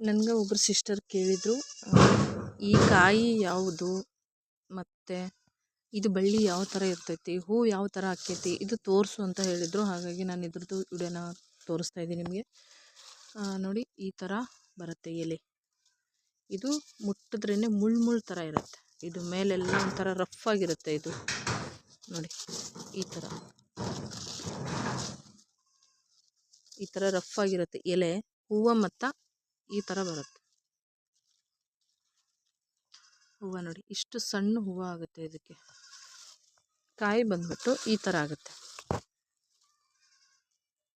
ನನಗೆ ಒಬ್ಬರು ಸಿಸ್ಟರ್ ಕೇಳಿದರು ಈ ಕಾಯಿ ಯಾವುದು? ಮತ್ತು ಇದು ಬಳ್ಳಿ ಯಾವ ಥರ ಇರ್ತೈತಿ? ಹೂ ಯಾವ ಥರ ಆಕ್ಕೈತಿ ಇದು ತೋರಿಸು ಅಂತ ಹೇಳಿದರು. ಹಾಗಾಗಿ ನಾನು ಇದ್ರದ್ದು ವಿಡಿಯೋನ ತೋರಿಸ್ತಾ ಇದ್ದೀನಿ ನಿಮಗೆ. ನೋಡಿ, ಈ ಥರ ಬರುತ್ತೆ ಎಲೆ. ಇದು ಮುಟ್ಟಿದ್ರೇ ಮುಳ್ಳು ಮುಳ್ಳು ಥರ ಇರುತ್ತೆ. ಇದು ಮೇಲೆಲ್ಲ ಒಂಥರ ರಫ್ ಆಗಿರುತ್ತೆ ಇದು. ನೋಡಿ, ಈ ಥರ ಈ ಥರ ರಫ್ ಆಗಿರುತ್ತೆ ಎಲೆ. ಹೂವು ಮತ್ತು ಈ ಥರ ಬರುತ್ತೆ. ಹೂವು ನೋಡಿ, ಇಷ್ಟು ಸಣ್ಣ ಹೂವು ಆಗುತ್ತೆ ಇದಕ್ಕೆ. ಕಾಯಿ ಬಂದ್ಬಿಟ್ಟು ಈ ಥರ ಆಗುತ್ತೆ.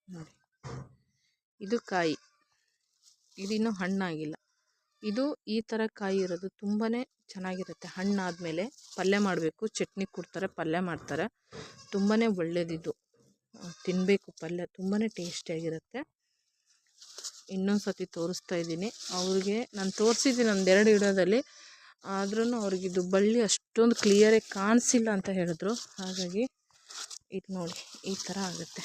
ನೋಡಿ, ಇದು ಕಾಯಿ. ಇದಿನ್ನೂ ಹಣ್ಣಾಗಿಲ್ಲ. ಇದು ಈ ಥರ ಕಾಯಿ ಇರೋದು ತುಂಬಾ ಚೆನ್ನಾಗಿರುತ್ತೆ. ಹಣ್ಣಾದಮೇಲೆ ಪಲ್ಯ ಮಾಡಬೇಕು. ಚಟ್ನಿ ಕೊಡ್ತಾರೆ, ಪಲ್ಯ ಮಾಡ್ತಾರೆ. ತುಂಬಾ ಒಳ್ಳೆಯದಿದು ತಿನ್ನಬೇಕು ಪಲ್ಯ. ತುಂಬಾ ಟೇಸ್ಟಿಯಾಗಿರುತ್ತೆ. ಇನ್ನೊಂದು ಸತಿ ತೋರಿಸ್ತಾ ಇದ್ದೀನಿ. ಅವ್ರಿಗೆ ನಾನು ತೋರಿಸಿದ್ದೀನಿ ಒಂದೆರಡು ವಿಡಿಯೋದಲ್ಲಿ. ಆದ್ರೂ ಅವ್ರಿಗಿದು ಬಳ್ಳಿ ಅಷ್ಟೊಂದು ಕ್ಲಿಯರಾಗಿ ಕಾಣಿಸಿಲ್ಲ ಅಂತ ಹೇಳಿದ್ರು. ಹಾಗಾಗಿ ಇದು ನೋಡಿ, ಈ ಥರ ಆಗುತ್ತೆ.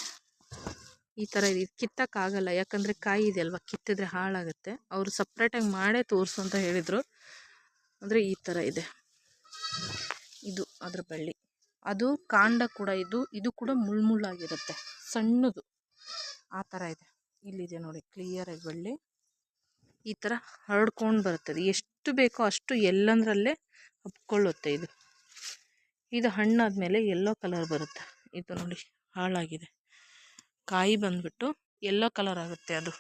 ಈ ಥರ ಇದು ಕಿತ್ತಕ್ಕಾಗಲ್ಲ ಯಾಕಂದರೆ ಕಾಯಿ ಇದೆ ಅಲ್ವಾ, ಕಿತ್ತಿದ್ರೆ ಹಾಳಾಗುತ್ತೆ. ಅವರು ಸಪ್ರೇಟಾಗಿ ಮಾಡೇ ತೋರಿಸು ಅಂತ ಹೇಳಿದರು. ಅಂದರೆ ಈ ಥರ ಇದೆ. ಇದು ಅದರ ಬಳ್ಳಿ. ಅದು ಕಾಂಡ ಕೂಡ ಇದು ಇದು ಕೂಡ ಮುಳ್ಳು ಮುಳ್ಳಾಗಿರುತ್ತೆ ಸಣ್ಣದು. ಆ ಥರ ಇದೆ. ಇಲ್ಲಿದೆ ನೋಡಿ ಕ್ಲಿಯರಾಗಿ ಬಳ್ಳಿ. ಈ ಥರ ಹರಡ್ಕೊಂಡು ಬರುತ್ತದೆ ಎಷ್ಟು ಬೇಕೋ ಅಷ್ಟು ಎಲ್ಲಂದ್ರಲ್ಲೇ ಹಬ್ಕೊಳ್ಳುತ್ತೆ ಇದು. ಇದು ಹಣ್ಣಾದಮೇಲೆ ಎಲ್ಲೋ ಕಲರ್ ಬರುತ್ತೆ. ಇದು ನೋಡಿ, ಹಾಳಾಗಿದೆ. ಕಾಯಿ ಬಂದ್ಬಿಟ್ಟು ಎಲ್ಲೋ ಕಲರ್ ಆಗುತ್ತೆ ಅದು.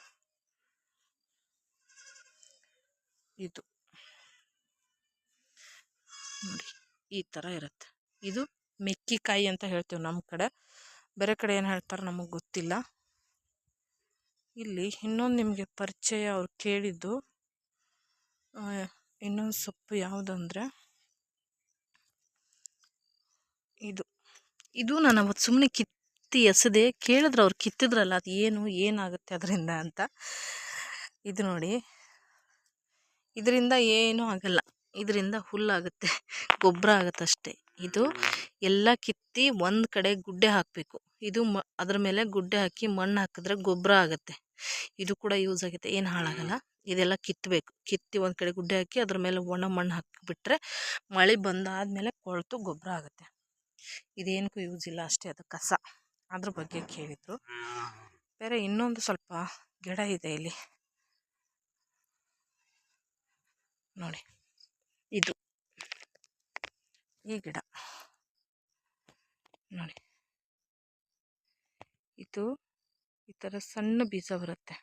ಇದು. ನೋಡಿ, ಈ ಥರ ಇರುತ್ತೆ. ಇದು ಮೆಕ್ಕಿಕಾಯಿ ಅಂತ ಹೇಳ್ತೀವಿ ನಮ್ಮ ಕಡೆ. ಬೇರೆ ಕಡೆ ಏನು ಹೇಳ್ತಾರೆ ನಮಗೆ ಗೊತ್ತಿಲ್ಲ. ಇಲ್ಲಿ ಇನ್ನೊಂದು ನಿಮಗೆ ಪರಿಚಯ ಅವ್ರು ಕೇಳಿದ್ದು ಇನ್ನೊಂದು ಸೊಪ್ಪು ಯಾವುದಂದ್ರೆ, ಇದು. ಇದು ನಾನು ಅವತ್ತು ಸುಮ್ಮನೆ ಕಿತ್ತಿ ಎಸದೆ ಕೇಳಿದ್ರೆ ಅವ್ರು ಕಿತ್ತಿದ್ರಲ್ಲ, ಅದು ಏನು, ಏನಾಗುತ್ತೆ ಅದರಿಂದ ಅಂತ. ಇದು ನೋಡಿ, ಇದರಿಂದ ಏನೂ ಆಗಲ್ಲ. ಇದರಿಂದ ಹುಲ್ಲಾಗುತ್ತೆ, ಗೊಬ್ಬರ ಆಗುತ್ತೆ ಅಷ್ಟೇ ಇದು ಎಲ್ಲ ಕಿತ್ತಿ ಒಂದು ಕಡೆ ಗುಡ್ಡೆ ಹಾಕಬೇಕು. ಇದು ಮ, ಅದ್ರ ಮೇಲೆ ಗುಡ್ಡೆ ಹಾಕಿ ಮಣ್ಣು ಹಾಕಿದ್ರೆ ಗೊಬ್ಬರ ಆಗುತ್ತೆ. ಇದು ಕೂಡ ಯೂಸ್ ಆಗುತ್ತೆ. ಏನು ಹಾಳಾಗಲ್ಲ. ಇದೆಲ್ಲ ಕಿತ್ತಬೇಕು ಕಿತ್ತಿ ಒಂದು ಕಡೆ ಗುಡ್ಡೆ ಹಾಕಿ ಅದ್ರ ಮೇಲೆ ಒಣ ಮಣ್ಣು ಹಾಕಿಬಿಟ್ರೆ ಮಳೆ ಬಂದಾದಮೇಲೆ ಕೊಳೆತು ಗೊಬ್ಬರ ಆಗುತ್ತೆ. ಇದೇನಕ್ಕೂ ಯೂಸ್ ಇಲ್ಲ ಅಷ್ಟೇ ಅದು ಕಸ. ಅದ್ರ ಬಗ್ಗೆ ಕೇಳಿದರು. ಬೇರೆ ಇನ್ನೊಂದು ಸ್ವಲ್ಪ ಗಿಡ ಇದೆ ಇಲ್ಲಿ. ನೋಡಿ. ಇದು ಈ ಗಿಡ. ನೋಡಿ. ಇದು ಈ ಥರ ಸಣ್ಣ ಬೀಜ ಬರುತ್ತೆ.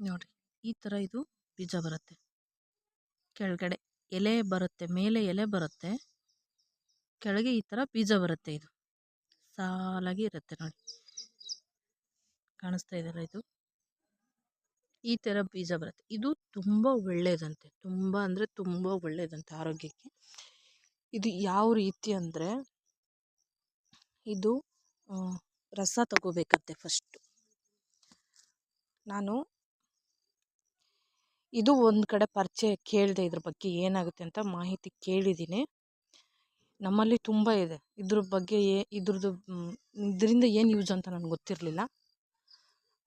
ನೋಡಿ ಈ ಥರ ಇದು ಬೀಜ ಬರುತ್ತೆ. ಕೆಳಗಡೆ ಎಲೆ ಬರುತ್ತೆ, ಮೇಲೆ ಎಲೆ ಬರುತ್ತೆ. ಕೆಳಗೆ ಈ ಥರ ಬೀಜ ಬರುತ್ತೆ ಇದು. ಸಾಲಾಗಿ ಇರುತ್ತೆ ನೋಡಿ. ಕಾಣಿಸ್ತಾ ಇದೆಯಲ್ಲ ಇದು? ಈ ಥರ ಬೀಜ ಬರುತ್ತೆ. ಇದು ತುಂಬ ಒಳ್ಳೆಯದಂತೆ ತುಂಬ ಅಂದರೆ ತುಂಬ ಒಳ್ಳೆಯದಂತೆ ಆರೋಗ್ಯಕ್ಕೆ. ಇದು ಯಾವ ರೀತಿ ಅಂದರೆ ಇದು ರಸ ತಗೋಬೇಕಂತೆ ಫಸ್ಟು ನಾನು ಇದು ಒಂದು ಕಡೆ ಪರಿಚಯ ಕೇಳಿದೆ ಇದ್ರ ಬಗ್ಗೆ ಏನಾಗುತ್ತೆ ಅಂತ ಮಾಹಿತಿ ಕೇಳಿದ್ದೀನಿ ನಮ್ಮಲ್ಲಿ ತುಂಬ ಇದೆ. ಇದ್ರ ಬಗ್ಗೆ ಏ, ಇದ್ರದ್ದು ಇದರಿಂದ ಏನು ಯೂಸ್ ಅಂತ ನನಗೆ ಗೊತ್ತಿರಲಿಲ್ಲ.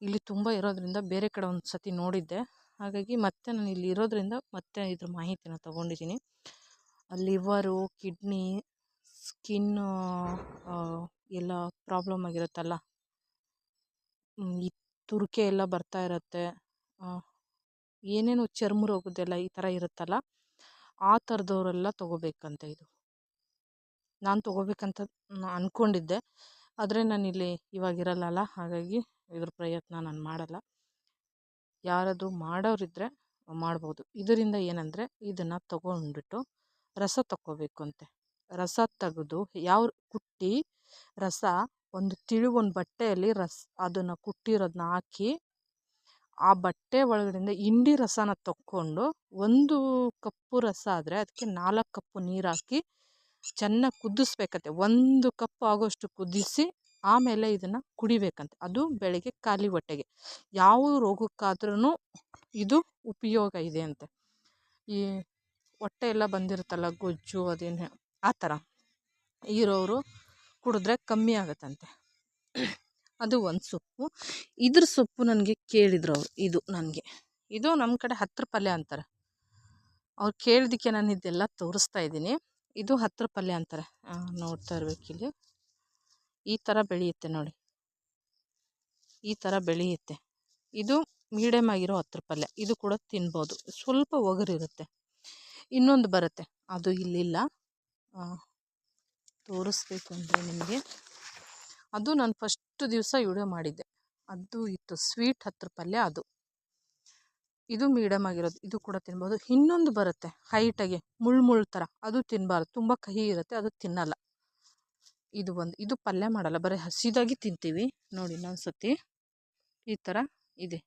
ಇಲ್ಲಿ ತುಂಬ ಇರೋದ್ರಿಂದ ಬೇರೆ ಕಡೆ ಒಂದು ಸತಿ ನೋಡಿದ್ದೆ. ಹಾಗಾಗಿ ಮತ್ತೆ ನಾನು ಇಲ್ಲಿ ಇರೋದ್ರಿಂದ ಮತ್ತೆ ಇದ್ರ ಮಾಹಿತಿನ ತೊಗೊಂಡಿದ್ದೀನಿ ಲಿವರು, ಕಿಡ್ನಿ, ಸ್ಕಿನ್ನು ಎಲ್ಲ ಪ್ರಾಬ್ಲಮ್ ಆಗಿರುತ್ತಲ್ಲ? ಈ ತುರಿಕೆ ಎಲ್ಲ ಬರ್ತಾ ಇರುತ್ತೆ. ಏನೇನು ಚರ್ಮ ರೋಗದ್ದೆಲ್ಲ ಈ ಥರ ಇರುತ್ತಲ್ಲ? ಆ ಥರದವರೆಲ್ಲ ತೊಗೋಬೇಕಂತೆ ಇದು. ನಾನು ತೊಗೋಬೇಕಂತ ಅಂದ್ಕೊಂಡಿದ್ದೆ ಆದರೆ ನಾನಿಲ್ಲಿ ಇವಾಗಿರಲ್ಲ ಹಾಗಾಗಿ ಇದ್ರ ಪ್ರಯತ್ನ ನಾನು ಮಾಡಲ್ಲ. ಯಾರಾದರೂ ಮಾಡೋರಿದ್ದರೆ ಮಾಡ್ಬೋದು. ಇದರಿಂದ ಏನಂದರೆ, ಇದನ್ನು ತಗೊಂಡ್ಬಿಟ್ಟು ರಸ ತಕ್ಕೋಬೇಕು ಅಂತೆ. ರಸ ತೆಗೆದು ಯಾವ ಕುಟ್ಟಿ ರಸ ಒಂದು ತಿಳಿ ಒಂದು ಬಟ್ಟೆಯಲ್ಲಿ ರಸ ಅದನ್ನು ಕುಟ್ಟಿರೋದನ್ನ ಹಾಕಿ ಆ ಬಟ್ಟೆ ಒಳಗಡೆಯಿಂದ ಹಿಂಡಿ ರಸನ ತಕ್ಕೊಂಡು ಒಂದು ಕಪ್ಪು ರಸ ಆದರೆ ಅದಕ್ಕೆ ನಾಲ್ಕು ಕಪ್ಪು ನೀರು ಹಾಕಿ ಚೆನ್ನಾಗಿ ಕುದಿಸ್ಬೇಕಂತೆ. ಒಂದು ಕಪ್ ಆಗೋಷ್ಟು ಕುದಿಸಿ ಆಮೇಲೆ ಇದನ್ನು ಕುಡಿಬೇಕಂತೆ. ಅದು ಬೆಳಗ್ಗೆ ಖಾಲಿ ಹೊಟ್ಟೆಗೆ. ಯಾವ ರೋಗಕ್ಕಾದ್ರೂ ಇದು ಉಪಯೋಗ ಇದೆ ಅಂತೆ. ಈ ಹೊಟ್ಟೆ ಎಲ್ಲ ಬಂದಿರುತ್ತಲ್ಲ ಗೊಜ್ಜು ಅದೇನು ಆ ಥರ ಇರೋರು ಕುಡಿದ್ರೆ ಕಮ್ಮಿ ಆಗುತ್ತಂತೆ. ಅದು ಒಂದು ಸೊಪ್ಪು. ಇದ್ರ ಸೊಪ್ಪು ನನಗೆ ಕೇಳಿದ್ರು ಅವರು, ಇದು ನನಗೆ. ಇದು ನಮ್ಮ ಕಡೆ ಹತ್ತಿರ ಪಲ್ಯ ಅಂತಾರೆ. ಅವ್ರು ಕೇಳಿದಕ್ಕೆ ನಾನು ಇದೆಲ್ಲ ತೋರಿಸ್ತಾ ಇದ್ದೀನಿ. ಇದು ಹತ್ರ ಪಲ್ಯ ಅಂತಾರೆ. ನೋಡ್ತಾ ಇರ್ಬೇಕಿಲ್ಲಿ ಈ ಥರ ಬೆಳೆಯುತ್ತೆ ನೋಡಿ. ಈ ಥರ ಬೆಳೆಯುತ್ತೆ. ಇದು ಮೀಡಿಯಮ್ ಆಗಿರೋ ಹತ್ರ ಪಲ್ಯ. ಇದು ಕೂಡ ತಿನ್ಬೋದು. ಸ್ವಲ್ಪ ಒಗರಿರುತ್ತೆ. ಇನ್ನೊಂದು ಬರುತ್ತೆ. ಅದು ಇಲ್ಲಿಲ್ಲ. ತೋರಿಸ್ಬೇಕು ಅಂದರೆ ನಿಮಗೆ. ಅದು ನಾನು ಫಸ್ಟ್ ದಿವಸ ವಿಡಿಯೋ ಮಾಡಿದ್ದೆ. ಅದು ಇತ್ತು ಸ್ವೀಟ್ ಹತ್ತು ಪಲ್ಯ ಅದು. ಇದು ಮೀಡಿಯಮ್ ಆಗಿರೋದು. ಇದು ಕೂಡ ತಿನ್ಬೋದು. ಇನ್ನೊಂದು ಬರುತ್ತೆ ಹೈಟಾಗಿ ಮುಳ್ಳು ಮುಳ್ಳು ಥರ ಅದು ತಿನ್ನಬಾರ್ದು ತುಂಬ ಕಹಿ ಇರುತ್ತೆ. ಅದು ತಿನ್ನಲ್ಲ. ಇದು ಒಂದು, ಇದು ಪಲ್ಯ ಮಾಡಲ್ಲ. ಬರೀ ಹಸಿದಾಗಿ ತಿಂತೀವಿ. ನೋಡಿ ಇನ್ನೊಂದು ಸತಿ ಈ ಥರ ಇದೆ.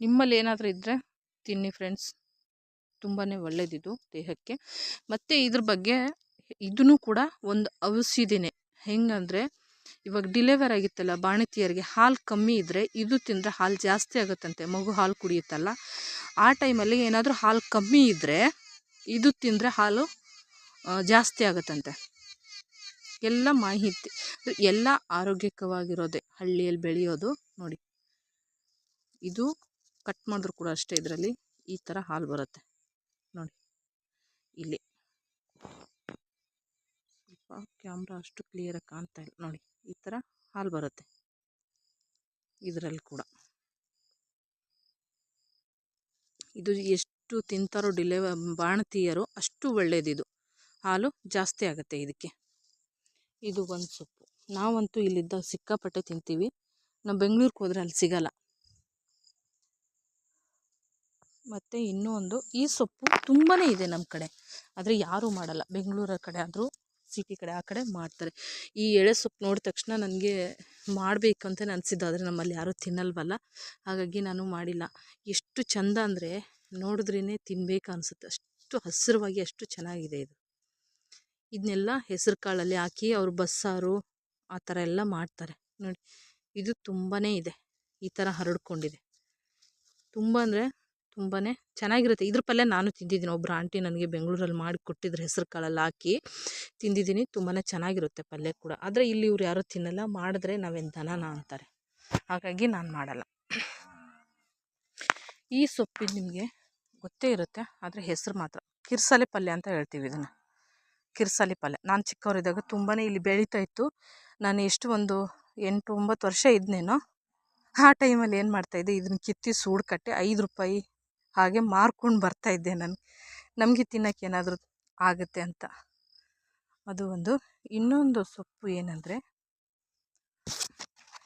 ನಿಮ್ಮಲ್ಲಿ ಏನಾದರೂ ಇದ್ದರೆ ತಿನ್ನಿ ಫ್ರೆಂಡ್ಸ್ ತುಂಬಾ ಒಳ್ಳೆಯದಿದು ದೇಹಕ್ಕೆ. ಮತ್ತು ಇದ್ರ ಬಗ್ಗೆ ಇದೂ ಕೂಡ ಒಂದು ಔಷಧಿನೇ. ಹೆಂಗಂದರೆ ಇವಾಗ ಡಿಲೆವರ್ ಆಗಿತ್ತಲ್ಲ, ಬಾಣತಿಯರಿಗೆ ಹಾಲು ಕಮ್ಮಿ ಇದ್ದರೆ ಇದು ತಿಂದರೆ ಹಾಲು ಜಾಸ್ತಿ ಆಗುತ್ತಂತೆ. ಮಗು ಹಾಲು ಕುಡಿಯುತ್ತಲ್ಲ. ಆ ಟೈಮಲ್ಲಿ ಏನಾದರೂ ಹಾಲು ಕಮ್ಮಿ ಇದ್ದರೆ ಇದು ತಿಂದರೆ ಹಾಲು ಜಾಸ್ತಿ ಆಗುತ್ತಂತೆ. ಎಲ್ಲ ಮಾಹಿತಿ, ಎಲ್ಲ ಆರೋಗ್ಯಕವಾಗಿರೋದೆ ಹಳ್ಳಿಯಲ್ಲಿ ಬೆಳೆಯೋದು ನೋಡಿ. ಇದು ಕಟ್ ಮಾಡಿದ್ರು ಕೂಡ ಅಷ್ಟೇ ಇದರಲ್ಲಿ ಈ ಥರ ಹಾಲು ಬರುತ್ತೆ. ಇಲ್ಲಿ. ಸ್ವಲ್ಪ ಕ್ಯಾಮ್ರಾ ಅಷ್ಟು ಕ್ಲಿಯರಾಗಿ ಕಾಣ್ತಾ ಇಲ್ಲ. ನೋಡಿ, ಈ ಥರ ಹಾಲು ಬರುತ್ತೆ. ಇದರಲ್ಲಿ ಕೂಡ. ಇದು ಎಷ್ಟು ತಿಂತಾರೋ ಡಿಲೆವ ಬಾಣತಿಯರು ಅಷ್ಟು ಒಳ್ಳೆಯದಿದು ಹಾಲು ಜಾಸ್ತಿ ಆಗುತ್ತೆ ಇದಕ್ಕೆ. ಇದು ಒಂದು ಸೊಪ್ಪು. ನಾವಂತೂ ಇಲ್ಲಿದ್ದ ಸಿಕ್ಕಾಪಟ್ಟೆ ತಿಂತೀವಿ. ನಾವು ಬೆಂಗಳೂರಿಗೆ ಹೋದರೆ ಅಲ್ಲಿ ಸಿಗಲ್ಲ. ಮತ್ತು ಇನ್ನೂ ಒಂದು ಈ ಸೊಪ್ಪು ತುಂಬಾ ಇದೆ ನಮ್ಮ ಕಡೆ. ಆದರೆ ಯಾರೂ ಮಾಡಲ್ಲ. ಬೆಂಗಳೂರ ಕಡೆ ಆದರೂ, ಸಿಟಿ ಕಡೆ ಆ ಕಡೆ ಮಾಡ್ತಾರೆ. ಈ ಎಳೆ ಸೊಪ್ಪು ನೋಡಿದ ತಕ್ಷಣ ನನಗೆ ಮಾಡಬೇಕು ಅಂತ ಅನಿಸಿದ್ದು. ಆದರೆ ನಮ್ಮಲ್ಲಿ ಯಾರೂ ತಿನ್ನಲ್ವಲ್ಲ. ಹಾಗಾಗಿ ನಾನು ಮಾಡಿಲ್ಲ. ಎಷ್ಟು ಚಂದ ಅಂದರೆ ನೋಡಿದ್ರೇ ತಿನ್ಬೇಕು ಅನಿಸುತ್ತೆ. ಅಷ್ಟು ಹಸಿರವಾಗಿ, ಅಷ್ಟು ಚೆನ್ನಾಗಿದೆ ಇದು. ಇದನ್ನೆಲ್ಲ ಹೆಸರು ಕಾಳಲ್ಲಿ ಹಾಕಿ ಅವರು ಬಸ್ಸಾರು ಆ ಥರ ಎಲ್ಲ ಮಾಡ್ತಾರೆ. ನೋಡಿ, ಇದು ತುಂಬಾ ಇದೆ. ಈ ಥರ ಹರಡ್ಕೊಂಡಿದೆ. ತುಂಬ ಅಂದರೆ ತುಂಬಾ ಚೆನ್ನಾಗಿರುತ್ತೆ. ಇದ್ರ ಪಲ್ಯ ನಾನು ತಿಂದಿದ್ದೀನಿ. ಒಬ್ಬರು ಆಂಟಿ ನನಗೆ ಬೆಂಗಳೂರಲ್ಲಿ ಮಾಡಿ ಕೊಟ್ಟಿದ್ರು ಹೆಸರು ಕಾಳಲ್ಲಿ ಹಾಕಿ ತಿಂದಿದ್ದೀನಿ. ತುಂಬಾ ಚೆನ್ನಾಗಿರುತ್ತೆ ಪಲ್ಯ ಕೂಡ. ಆದರೆ ಇಲ್ಲಿ ಇವ್ರು ಯಾರೂ ತಿನ್ನಲ್ಲ. ಮಾಡಿದ್ರೆ ನಾವೇನು ದನನ ಅಂತಾರೆ. ಹಾಗಾಗಿ ನಾನು ಮಾಡಲ್ಲ. ಈ ಸೊಪ್ಪಿನ ನಿಮಗೆ ಗೊತ್ತೇ ಇರುತ್ತೆ. ಆದರೆ ಹೆಸರು ಮಾತ್ರ. ಕಿರ್ಸಾಲೆ ಪಲ್ಯ ಅಂತ ಹೇಳ್ತೀವಿ ಇದನ್ನು. ಕಿರ್ಸಾಲೆ ಪಲ್ಯ. ನಾನು ಚಿಕ್ಕವರಿದ್ದಾಗ ತುಂಬಾ ಇಲ್ಲಿ ಬೆಳೀತಾ ಇತ್ತು. ನಾನು ಎಷ್ಟು ಒಂದು ಎಂಟು ಒಂಬತ್ತು ವರ್ಷ ಇದ್ನೇನೋ, ಆ ಟೈಮಲ್ಲಿ ಏನು ಮಾಡ್ತಾಯಿದ್ದೆ ಇದನ್ನು ಕಿತ್ತಿ ಸೂಡು ಕಟ್ಟಿ ಐದು ರೂಪಾಯಿ ಹಾಗೆ ಮಾರ್ಕೊಂಡು ಬರ್ತಾಯಿದ್ದೆ ನಾನು. ನಮಗೆ ತಿನ್ನಕ್ಕೆ ಏನಾದರೂ ಆಗುತ್ತೆ ಅಂತ. ಅದು ಒಂದು, ಇನ್ನೊಂದು ಸೊಪ್ಪು ಏನಂದರೆ,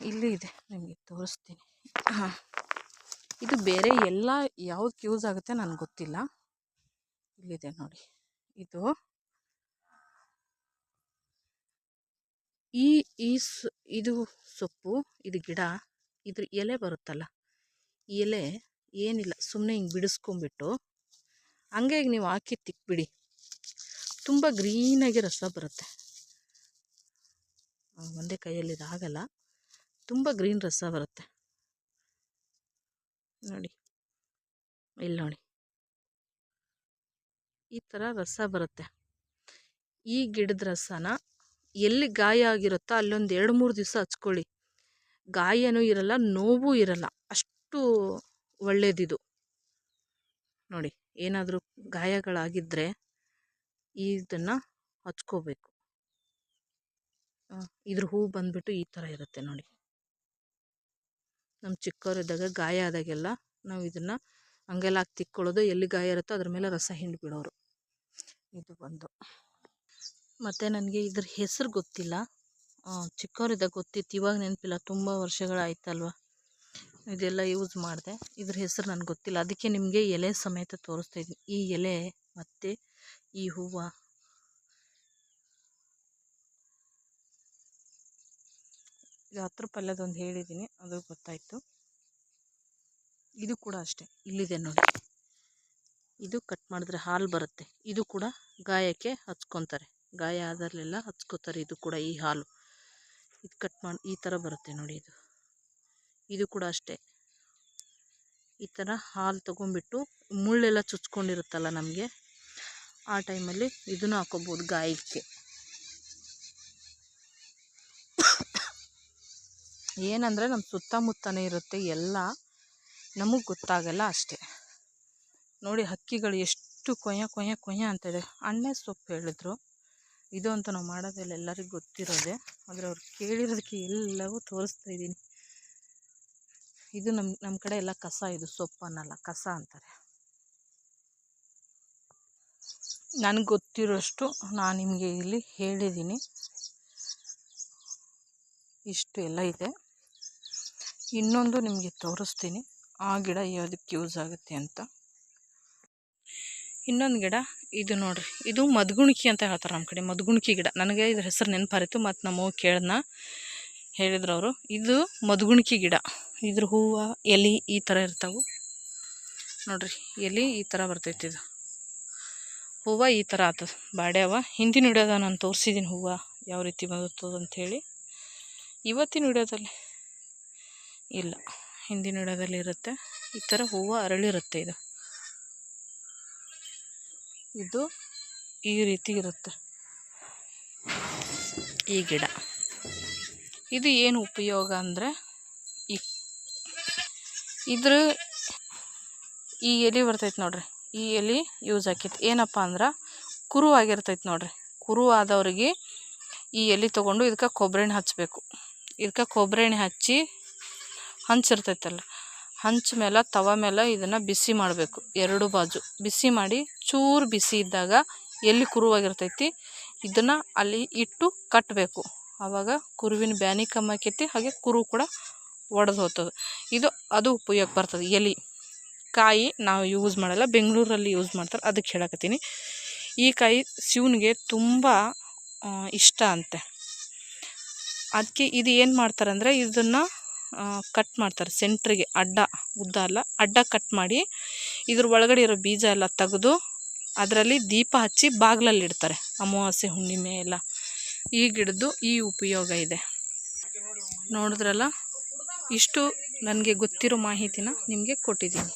ಇಲ್ಲಿ ಇದೆ, ನಿಮಗೆ ತೋರಿಸ್ತೀನಿ. ಇದು ಬೇರೆ ಎಲ್ಲ ಯಾವ್ದಕ್ಕೆ ಯೂಸ್ ಆಗುತ್ತೆ ನನಗೆ ಗೊತ್ತಿಲ್ಲ. ಇಲ್ಲಿದೆ ನೋಡಿ. ಇದು ಈ ಈ ಇದು ಸೊಪ್ಪು, ಇದು ಗಿಡ, ಇದ್ರ ಎಲೆ ಬರುತ್ತಲ್ಲ ಎಲೆ ಏನಿಲ್ಲ ಸುಮ್ಮನೆ ಹಿಂಗೆ ಬಿಡಿಸ್ಕೊಂಬಿಟ್ಟು ಹಂಗೆ ಈಗ ನೀವು ಹಾಕಿ ತಿಕ್ಬಿಡಿ. ತುಂಬ ಗ್ರೀನಾಗಿ ರಸ ಬರುತ್ತೆ. ಒಂದೇ ಕೈಯಲ್ಲಿ ಇದಾಗಲ್ಲ ತುಂಬ ಗ್ರೀನ್ ರಸ ಬರುತ್ತೆ. ನೋಡಿ, ಇಲ್ಲಿ ನೋಡಿ. ಈ ಥರ ರಸ ಬರುತ್ತೆ. ಈ ಗಿಡದ ರಸನ ಎಲ್ಲಿ ಗಾಯ ಆಗಿರುತ್ತೋ ಅಲ್ಲೊಂದು ಎರಡು ಮೂರು ದಿವಸ ಹಚ್ಕೊಳ್ಳಿ. ಗಾಯನೂ ಇರಲ್ಲ, ನೋವು ಇರಲ್ಲ. ಅಷ್ಟು ಒಳ್ಳೆಯದಿದು ನೋಡಿ, ಏನಾದರೂ ಗಾಯಗಳಾಗಿದ್ದರೆ ಇದನ್ನು ಹಚ್ಕೋಬೇಕು. ಇದ್ರ ಹೂ ಬಂದ್ಬಿಟ್ಟು ಈ ಥರ ಇರುತ್ತೆ ನೋಡಿ. ನಮ್ಮ ಚಿಕ್ಕವರಿದ್ದಾಗ ಗಾಯ ಆದಾಗೆಲ್ಲ ನಾವು ಇದನ್ನು ಹಂಗೆಲ್ಲ ಹಾಕಿ ತಿಕ್ಕೊಳ್ಳೋದು ಎಲ್ಲಿ ಗಾಯ ಇರುತ್ತೋ ಅದ್ರ ಮೇಲೆ ರಸ ಹಿಂಡಿ ಬಿಡೋರು. ಇದು ಒಂದು. ಮತ್ತು ನನಗೆ ಇದ್ರ ಹೆಸರು ಗೊತ್ತಿಲ್ಲ. ಚಿಕ್ಕವರಿದ್ದಾಗ ಗೊತ್ತಿತ್ತು, ಇವಾಗ ನೆನಪಿಲ್ಲ, ತುಂಬ ವರ್ಷಗಳಾಯ್ತಲ್ವ? ಇದೆಲ್ಲ ಯೂಸ್ ಮಾಡಿದೆ. ಇದ್ರ ಹೆಸರು ನನಗೆ ಗೊತ್ತಿಲ್ಲ. ಅದಕ್ಕೆ ನಿಮಗೆ ಎಲೆ ಸಮೇತ ತೋರಿಸ್ತಾ ಇದ್ದೀನಿ ಈ ಎಲೆ ಮತ್ತು ಈ ಹೂವು. ಇದು ಹತ್ರ ಪಲ್ಯದೊಂದು ಹೇಳಿದ್ದೀನಿ ಅದು ಗೊತ್ತಾಯಿತು. ಇದು ಕೂಡ ಅಷ್ಟೇ. ಇಲ್ಲಿದೆ ನೋಡಿ. ಇದು ಕಟ್ ಮಾಡಿದ್ರೆ ಹಾಲು ಬರುತ್ತೆ. ಇದು ಕೂಡ ಗಾಯಕ್ಕೆ ಹಚ್ಕೊತಾರೆ. ಗಾಯ ಆದಲ್ಲೆಲ್ಲ ಹಚ್ಕೋತಾರೆ. ಇದು ಕೂಡ ಈ ಹಾಲು. ಇದು ಕಟ್ ಮಾಡಿ ಈ ಥರ ಬರುತ್ತೆ ನೋಡಿ ಇದು. ಇದು ಕೂಡ ಅಷ್ಟೇ. ಈ ಥರ ಹಾಲು ತೊಗೊಂಬಿಟ್ಟು ಮುಳ್ಳೆಲ್ಲ ಚುಚ್ಕೊಂಡಿರುತ್ತಲ್ಲ ನಮಗೆ, ಆ ಟೈಮಲ್ಲಿ ಇದನ್ನು ಹಾಕೋಬೋದು ಗಾಯಕ್ಕೆ. ಏನಂದರೆ ನಮ್ಮ ಸುತ್ತಮುತ್ತನೇ ಇರುತ್ತೆ ಎಲ್ಲ, ನಮಗೆ ಗೊತ್ತಾಗಲ್ಲ ಅಷ್ಟೇ. ನೋಡಿ ಹಕ್ಕಿಗಳು ಎಷ್ಟು ಕೊಯ್ಯ ಕೊಯ್ಯ ಕೊಯ್ಯ ಅಂತೇಳಿ ಅಣ್ಣೆ ಸೊಪ್ಪು ಹೇಳಿದ್ರು. ಇದು ಅಂತ ನಾವು ಮಾಡೋದೆಲ್ಲ ಎಲ್ಲರಿಗೂ ಗೊತ್ತಿರೋದೆ, ಆದರೆ ಅವ್ರು ಕೇಳಿರೋದಕ್ಕೆ ಎಲ್ಲವೂ ತೋರಿಸ್ತಾ ಇದ್ದೀನಿ. ಇದು ನಮ್ಮ ನಮ್ಮ ಕಡೆ ಎಲ್ಲ ಕಸ ಇದು ಸೊಪ್ಪು ಅನ್ನಲ್ಲ, ಕಸ ಅಂತಾರೆ. ನನಗೆ ಗೊತ್ತಿರೋಷ್ಟು ನಾನು ನಿಮಗೆ ಇಲ್ಲಿ ಹೇಳಿದ್ದೀನಿ ಇಷ್ಟು ಎಲ್ಲ ಇದೆ. ಇನ್ನೊಂದು ನಿಮಗೆ ತೋರಿಸ್ತೀನಿ. ಆ ಗಿಡ ಯಾವುದಕ್ಕೆ ಯೂಸ್ ಆಗುತ್ತೆ ಅಂತ. ಇನ್ನೊಂದು ಗಿಡ, ಇದು ನೋಡ್ರಿ. ಇದು ಮದ್ಗುಣಿಕಿ ಅಂತ ಹೇಳ್ತಾರೆ ನಮ್ಮ ಕಡೆ, ಮದ್ಗುಣಿಕಿ ಗಿಡ. ನನಗೆ ಇದ್ರ ಹೆಸರು ನೆನಪಾರಿತು ಮತ್ತು ನಮ್ಮ ಕೇಳ್ದ ಹೇಳಿದ್ರು ಅವರು. ಇದು ಮದ್ಗುಣಿಕಿ ಗಿಡ. ಇದ್ರ ಹೂವು, ಎಲೆ ಈ ಥರ ಇರ್ತಾವು. ನೋಡ್ರಿ, ಎಲೆ ಈ ಥರ ಬರ್ತೈತಿ ಇದು. ಹೂವು ಈ ಥರ ಆತದ ಬಾಡ್ಯಾವ ಹಿಂದಿನ ಹಿಡಿಯೋದ ನಾನು ತೋರಿಸಿದ್ದೀನಿ ಹೂವು ಯಾವ ರೀತಿ ಬರುತ್ತದೆ ಅಂತ ಹೇಳಿ. ಇವತ್ತಿನ ವಿಡಿಯೋದಲ್ಲಿ ಇಲ್ಲ, ಹಿಂದಿನ ವಿಡಿಯೋದಲ್ಲಿ ಇರುತ್ತೆ. ಈ ಥರ ಹೂವು ಅರಳಿರುತ್ತೆ ಇದು. ಇದು ಈ ರೀತಿ ಇರುತ್ತೆ. ಈ ಗಿಡ. ಇದು ಏನು ಉಪಯೋಗ ಅಂದರೆ ಇದ್ರ ಈ ಎಲೆ ಬರ್ತೈತೆ ನೋಡ್ರಿ. ಈ ಎಲೆ ಯೂಸ್ ಆಕೈತಿ ಏನಪ್ಪ ಅಂದ್ರೆ ಕುರು ಆಗಿರ್ತೈತೆ ನೋಡ್ರಿ. ಕುರು ಆದವ್ರಿಗೆ ಈ ಎಲೆ ತೊಗೊಂಡು ಇದಕ್ಕೆ ಕೊಬ್ಬರಿ ಎಣ್ಣೆ ಹಚ್ಚಬೇಕು ಇದಕ್ಕೆ ಕೊಬ್ಬರಿ ಎಣ್ಣೆ ಹಚ್ಚಿ ಹಂಚಿರ್ತೈತಲ್ಲ ಹಂಚ ಮೇಲೆ ತವ ಮೇಲೆ ಇದನ್ನು ಬಿಸಿ ಮಾಡಬೇಕು. ಎರಡು ಬಾಜು. ಬಿಸಿ ಮಾಡಿ ಚೂರು ಬಿಸಿ ಇದ್ದಾಗ ಎಲ್ಲಿ ಕುರುವಾಗಿರ್ತೈತಿ. ಇದನ್ನು ಅಲ್ಲಿ ಇಟ್ಟು ಕಟ್ಟಬೇಕು ಆವಾಗ ಕುರುವಿನ ಬ್ಯಾನಿ ಕಮ್ಮಿ ಆಕೈತಿ, ಹಾಗೆ ಕುರು ಕೂಡ ಒಡೆದು ಹೋಗ್ತದೆ. ಇದು, ಅದು ಉಪಯೋಗ ಬರ್ತದೆ. ಎಲೆ, ಕಾಯಿ ನಾವು ಯೂಸ್ ಮಾಡಲ್ಲ. ಬೆಂಗಳೂರಲ್ಲಿ ಯೂಸ್ ಮಾಡ್ತಾರೆ. ಅದಕ್ಕೆ ಹೇಳಕತ್ತೀನಿ. ಈ ಕಾಯಿ ಶಿವನಿಗೆ ತುಂಬ ಇಷ್ಟ ಅಂತೆ. ಅದಕ್ಕೆ ಇದು ಏನು ಮಾಡ್ತಾರೆ ಅಂದರೆ ಇದನ್ನು ಕಟ್ ಮಾಡ್ತಾರೆ. ಸೆಂಟ್ರಿಗೆ ಅಡ್ಡ, ಉದ್ದ ಅಲ್ಲ, ಅಡ್ಡ ಕಟ್ ಮಾಡಿ ಇದ್ರ ಒಳಗಡೆ ಇರೋ ಬೀಜ ಎಲ್ಲ ತೆಗೆದು ಅದರಲ್ಲಿ ದೀಪ ಹಚ್ಚಿ ಬಾಗಿಲಲ್ಲಿ ಇಡ್ತಾರೆ. ಅಮಾವಾಸ್ಯೆ, ಹುಣ್ಣಿಮೆ ಎಲ್ಲ. ಈ ಗಿಡದ್ದು ಈ ಉಪಯೋಗ ಇದೆ. ನೋಡಿದ್ರಲ್ಲ? ಇಷ್ಟು ನನಗೆ ಗೊತ್ತಿರೋ ಮಾಹಿತಿನ ನಿಮಗೆ ಕೊಟ್ಟಿದ್ದೀನಿ.